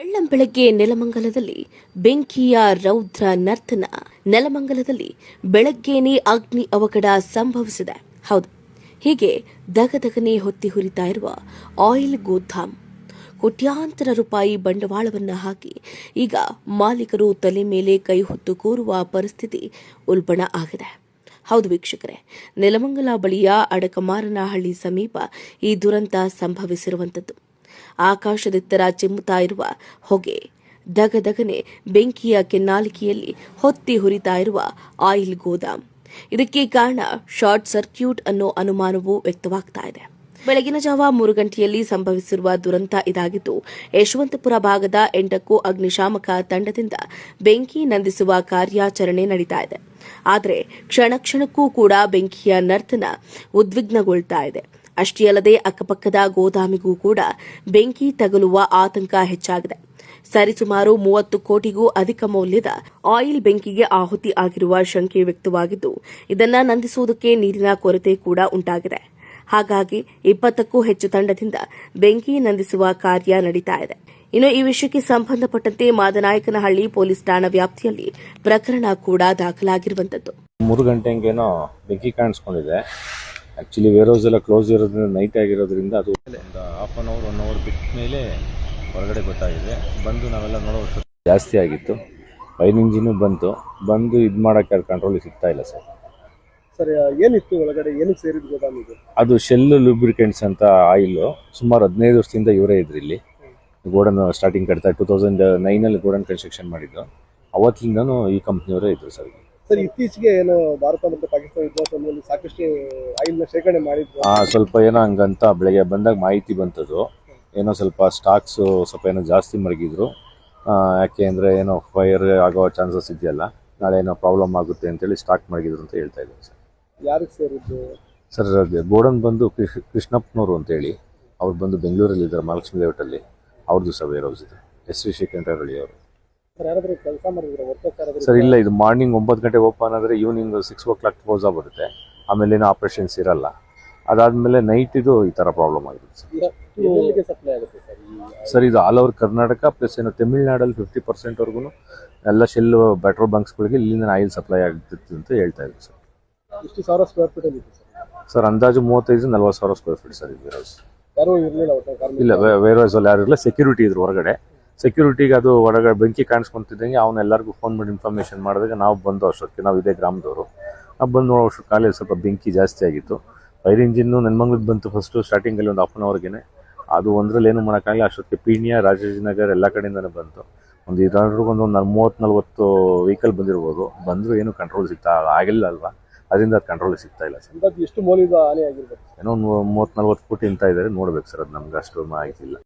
ಬೆಳ್ಳಂಬೆಳಗ್ಗೆ ನೆಲಮಂಗಲದಲ್ಲಿ ಬೆಂಕಿಯ ರೌದ್ರ ನರ್ತನ. ನೆಲಮಂಗಲದಲ್ಲಿ ಬೆಳಗ್ಗೇನೆ ಅಗ್ನಿ ಅವಘಡ ಸಂಭವಿಸಿದೆ. ಹೌದು. ಹೀಗೆ ದಗದಗನೆ ಹೊತ್ತಿ ಹುರಿತಾ ಇರುವ ಆಯಿಲ್ ಗೋಧಾಮ್ ಕೋಟ್ಯಾಂತರ ರೂಪಾಯಿ ಬಂಡವಾಳವನ್ನು ಹಾಕಿ ಈಗ ಮಾಲೀಕರು ತಲೆ ಮೇಲೆ ಕೈ ಹೊತ್ತು ಕೂರುವ ಪರಿಸ್ಥಿತಿ ಉಲ್ಬಣ ಆಗಿದೆ. ಹೌದು ವೀಕ್ಷಕರೇ, ನೆಲಮಂಗಲ ಬಳಿಯ ಅಡಕಮಾರನಹಳ್ಳಿ ಸಮೀಪ ಈ ದುರಂತ ಸಂಭವಿಸಿರುವಂಥದ್ದು. ಆಕಾಶದೆತ್ತರ ಚಿಮ್ಮುತ್ತಾ ಇರುವ ಹೊಗೆ. ದಗದಗನೆ ಬೆಂಕಿಯ ಕೆನ್ನಾಲಿಕೆಯಲ್ಲಿ ಹೊತ್ತಿ ಹುರಿತಾ ಇರುವ ಆಯಿಲ್ ಗೋದಾಮ್. ಇದಕ್ಕೆ ಕಾರಣ ಶಾರ್ಟ್ ಸರ್ಕ್ಯೂಟ್ ಅನ್ನೋ ಅನುಮಾನವೂ ವ್ಯಕ್ತವಾಗ್ತಾ ಇದೆ. ಬೆಳಗಿನ ಜಾವ ಮೂರು ಗಂಟೆಯಲ್ಲಿ ಸಂಭವಿಸಿರುವ ದುರಂತ ಇದಾಗಿದ್ದು, ಯಶವಂತಪುರ ಭಾಗದ ಎಂಟಕ್ಕೂ ಅಗ್ನಿಶಾಮಕ ತಂಡದಿಂದ ಬೆಂಕಿ ನಂದಿಸುವ ಕಾರ್ಯಾಚರಣೆ ನಡೀತಾ ಇದೆ. ಆದರೆ ಕ್ಷಣ ಕ್ಷಣಕ್ಕೂ ಕೂಡ ಬೆಂಕಿಯ ನರ್ತನ ಉದ್ವಿಗ್ನಗೊಳ್ತಾ ಇದೆ. ಅಷ್ಟೇ ಅಲ್ಲದೆ ಅಕ್ಕಪಕ್ಕದ ಗೋದಾಮಿಗೂ ಕೂಡ ಬೆಂಕಿ ತಗುಲುವ ಆತಂಕ ಹೆಚ್ಚಾಗಿದೆ. ಸರಿಸುಮಾರು ಮೂವತ್ತು ಕೋಟಿಗೂ ಅಧಿಕ ಮೌಲ್ಯದ ಆಯಿಲ್ ಬೆಂಕಿಗೆ ಆಹುತಿ ಆಗಿರುವ ಶಂಕೆ ವ್ಯಕ್ತವಾಗಿದ್ದು, ಇದನ್ನ ನಂದಿಸುವುದಕ್ಕೆ ನೀರಿನ ಕೊರತೆ ಕೂಡ ಉಂಟಾಗಿದೆ. ಹಾಗಾಗಿ ಇಪ್ಪತ್ತಕ್ಕೂ ಹೆಚ್ಚು ತಂಡದಿಂದ ಬೆಂಕಿ ನಂದಿಸುವ ಕಾರ್ಯ ನಡೀತಾ ಇದೆ. ಇನ್ನು ಈ ವಿಷಯಕ್ಕೆ ಸಂಬಂಧಪಟ್ಟಂತೆ ಮಾದನಾಯಕನಹಳ್ಳಿ ಪೊಲೀಸ್ ಠಾಣಾ ವ್ಯಾಪ್ತಿಯಲ್ಲಿ ಪ್ರಕರಣ ಕೂಡ ದಾಖಲಾಗಿರುವಂತದ್ದು ಮೂರು ಗಂಟೆ ಬೆಂಕಿ ಕಾಣಿಸ್ಕೊಂಡಿದೆ. ಆ್ಯಕ್ಚುಲಿ ವೇರ್ ಹೌಸ್ ಎಲ್ಲ ಕ್ಲೋಸ್ ಇರೋದ್ರಿಂದ ನೈಟ್ ಆಗಿರೋದ್ರಿಂದ ಅದು ಒಂದು half an hour one hour ಬಿಟ್ಟ ಮೇಲೆ ಹೊರಗಡೆ ಗೊತ್ತಾಗಿದೆ. ಬಂದು ನಾವೆಲ್ಲ ನೋಡೋ ಜಾಸ್ತಿ ಆಗಿತ್ತು. ಫೈನ್ ಇಂಜಿನು ಬಂತು. ಬಂದು ಇದು ಮಾಡೋಕ್ಕೆ ಅದು ಕಂಟ್ರೋಲಿಗೆ ಸಿಗ್ತಾ ಇಲ್ಲ ಸರ್ ಸರ್ ಏನಿತ್ತು ಒಳಗಡೆ? ಏನಕ್ಕೆ ಸೇರಿದ ಗೋದಾಮ್ ಇದು? ಅದು ಶೆಲ್ಲು ಲೂಬ್ರಿಕೆಂಟ್ಸ್ ಅಂತ ಆಯಿಲು ಸುಮಾರು ಹದಿನೈದು ವರ್ಷದಿಂದ ಇವರೇ ಇದ್ರು ಇಲ್ಲಿ. ಗೋಡನ್ ಸ್ಟಾರ್ಟಿಂಗ್ ಕಟ್ತಾ ಟೂ ತೌಸಂಡ್ ನೈನಲ್ಲಿ ಗೋಡನ್ ಕನ್ಸ್ಟ್ರಕ್ಷನ್ ಮಾಡಿದ್ದು. ಅವತ್ತಿಂದನೂ ಈ ಕಂಪ್ನಿಯವರೇ ಇದ್ರು ಸರ್ ಸರ್ ಇತ್ತೀಚೆಗೆ ಏನು ಭಾರತ ಮತ್ತು ಪಾಕಿಸ್ತಾನ ಯುದ್ಧ ಸಮಯದಲ್ಲಿ ಸಾಕಷ್ಟು ಆಯಿಲ್ನ ಶೇಖರಣೆ ಮಾಡಿದ್ರು? ಆ, ಸ್ವಲ್ಪ ಏನೋ ಹಂಗಂತ ಬೆಳಗ್ಗೆ ಬಂದಾಗ ಮಾಹಿತಿ ಬಂತದ್ದು ಏನೋ ಸ್ವಲ್ಪ ಸ್ಟಾಕ್ಸು ಸ್ವಲ್ಪ ಏನೋ ಜಾಸ್ತಿ ಮಡಗಿದ್ರು. ಆ, ಯಾಕೆ ಅಂದರೆ ಏನೋ ಫೈರ್ ಆಗೋ ಚಾನ್ಸಸ್ ಇದೆಯಲ್ಲ ನಾಳೆ ಏನೋ ಪ್ರಾಬ್ಲಮ್ ಆಗುತ್ತೆ ಅಂತೇಳಿ ಸ್ಟಾಕ್ ಮಡಗಿದ್ರು ಅಂತ ಹೇಳ್ತಾ ಇದ್ದಾರೆ ಸರ್. ಯಾರಿಗೆ ಸೇರಿದ್ದು ಸರ್ ಅದೇ ಗೋಡನ್ ಬಂದು ಕೃಷ್ ಕೃಷ್ಣಪ್ಪನವರು ಅಂತೇಳಿ ಅವ್ರು ಬಂದು ಬೆಂಗಳೂರಲ್ಲಿ ಇದ್ದಾರೆ ಮಹಾಲಕ್ಷ್ಮಿ ಲೇಔಟಲ್ಲಿ ಅವ್ರದ್ದು ಸರ್ ವೇರ್ ಹೌಸ್ ಇದೆ. ಎಸ್ ವಿ ಶ್ರೀಕಂಠರಳ್ಳಿ ಅವರು ಸರ್ ಯಾರಾದ್ರೂ ಕೆಲಸ ಮಾಡಿದ್ರೆ ಸರ್ ಇಲ್ಲ ಇದು ಮಾರ್ನಿಂಗ್ ಒಂಬತ್ತು ಗಂಟೆಗೆ ಓಪನ್ ಆದರೆ evening six o'clock close ಆಗ್ಬಿಡುತ್ತೆ. ಆಮೇಲೆ ಏನೋ ಆಪ್ರೇಷನ್ಸ್ ಇರಲ್ಲ. ಅದಾದಮೇಲೆ ನೈಟ್ ಇದು ಈ ಥರ ಪ್ರಾಬ್ಲಮ್ ಆಗಿರುತ್ತೆ ಸರ್. ಸರ್? ಇದು ಆಲ್ ಓವರ್ ಕರ್ನಾಟಕ ಪ್ಲಸ್ ಏನು ತಮಿಳ್ನಾಡಲ್ಲಿ ಫಿಫ್ಟಿ ಪರ್ಸೆಂಟ್ವರೆಗೂ ಎಲ್ಲ ಶೆಲ್ ಪೆಟ್ರೋಲ್ ಬಂಕ್ಸ್ಗಳಿಗೆ ಇಲ್ಲಿಂದ ಆಯಿಲ್ ಸಪ್ಲೈ ಆಗ್ತಿತ್ತು ಅಂತ ಹೇಳ್ತಾ ಇದ್ದೀವಿ ಸರ್. ಎಷ್ಟು ಸಾವಿರ ಸ್ಕ್ವೇರ್ ಫೀಟ್ ಸರ್? ಅಂದಾಜು ಮೂವತ್ತೈದು ನಲ್ವತ್ತು ಸಾವಿರ ಸ್ಕ್ವೇರ್ ಫೀಟ್ ಸರ್ ಇದು. ವೇರ್ ಹೌಸ್ ಇರಲಿಲ್ಲ ಇಲ್ಲ ವೇರ್ ಹೌಸಲ್ಲಿ ಅಲ್ಲಿ ಯಾರು ಇಲ್ಲ ಸೆಕ್ಯೂರಿಟಿ ಇದ್ರು ಹೊರಗಡೆ. ಸೆಕ್ಯೂರಿಟಿಗೆ ಅದು ಹೊರಗಡೆ ಬೆಂಕಿ ಕಾಣಿಸ್ಕೊಂತಿದ್ದಂಗೆ ಅವ್ನು ಎಲ್ಲರಿಗೂ ಫೋನ್ ಮಾಡಿ ಇನ್ಫಾರ್ಮೇಷನ್ ಮಾಡಿದಾಗ ನಾವು ಬಂದು ಅಷ್ಟೊತ್ತಿಗೆ ನಾವು ಇದೇ ಗ್ರಾಮದವರು. ನಾವು ಬಂದು ನೋಡೋ ಅಷ್ಟು ಕಾಲೇಜ್ ಸ್ವಲ್ಪ ಬೆಂಕಿ ಜಾಸ್ತಿ ಆಗಿತ್ತು. ಫೈರ್ ಇಂಜಿನ್ನು ನೆನ್ಮಂಗ್ಲಕ್ಕೆ ಬಂತು ಫಸ್ಟು ಸ್ಟಾರ್ಟಿಂಗಲ್ಲಿ ಒಂದು ಹಾಫ್ ಅನ್ ಅವರ್ಗೆ ಅದು ಒಂದರಲ್ಲಿ ಏನು ಮಾಡೋಕ್ಕಾಗಲ್ಲ ಅಷ್ಟೊತ್ತಿಗೆ ಪೀಣ್ಯ ರಾಜಾಜಿನಗರ್ ಎಲ್ಲ ಕಡೆಯಿಂದನೇ ಬಂತು. ಒಂದು ಇದ್ರಾದ್ರೂ ಒಂದು ಮೂವತ್ತು ನಲ್ವತ್ತು ವೆಹಿಕಲ್ ಬಂದಿರ್ಬೋದು. ಬಂದರೂ ಏನು ಕಂಟ್ರೋಲ್ ಸಿಗ್ತಾ ಆಗಿಲ್ಲ ಅಲ್ವಾ? ಅದರಿಂದ ಅದು ಕಂಟ್ರೋಲ್ ಸಿಗ್ತಾ ಇಲ್ಲ ಸರ್. ಎಷ್ಟು ಏನೋ ಒಂದು ಮೂವತ್ತು ನಲ್ವತ್ತು ಫುಟ್ ಇಂತ ಇದ್ದಾರೆ ನೋಡ್ಬೇಕು ಸರ್ ಅದು ನಮ್ಗೆ ಅಷ್ಟು ಮಾಹಿತಿ ಇಲ್ಲ.